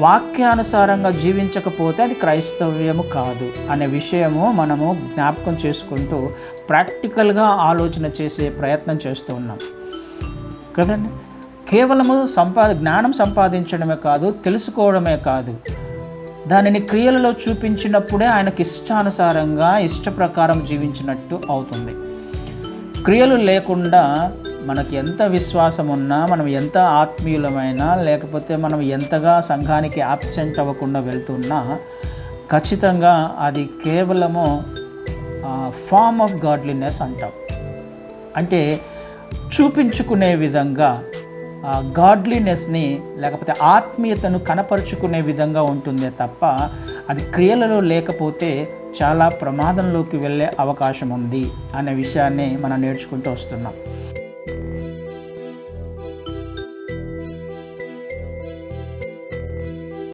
వాక్యానుసారంగా జీవించకపోతే అది క్రైస్తవ్యము కాదు అనే విషయము మనము జ్ఞాపకం చేసుకుంటూ ప్రాక్టికల్గా ఆలోచన చేసే ప్రయత్నం చేస్తూ ఉన్నాం. కదండి? కేవలము సంపా జ్ఞానం సంపాదించడమే కాదు తెలుసుకోవడమే కాదు. దానిని క్రియలలో చూపించినప్పుడే ఆయనకి ఇష్టానుసారంగా ఇష్ట ప్రకారం జీవించినట్టు అవుతుంది. క్రియలు లేకుండా మనకి ఎంత విశ్వాసం ఉన్నా మనం ఎంత ఆత్మీయులమైనా లేకపోతే మనం ఎంతగా సంఘానికి అబ్సెంట్ అవ్వకుండా వెళ్తున్నా ఖచ్చితంగా అది కేవలము ఫార్మ్ ఆఫ్ గాడ్లీనెస్ అంటాం. అంటే చూపించుకునే విధంగా గాడ్లీనెస్ని లేకపోతే ఆత్మీయతను కనపరుచుకునే విధంగా ఉంటుందే తప్ప అది క్రియలలో లేకపోతే చాలా ప్రమాదంలోకి వెళ్ళే అవకాశం ఉంది అనే విషయాన్ని మనం నేర్చుకుంటూ వస్తున్నాం.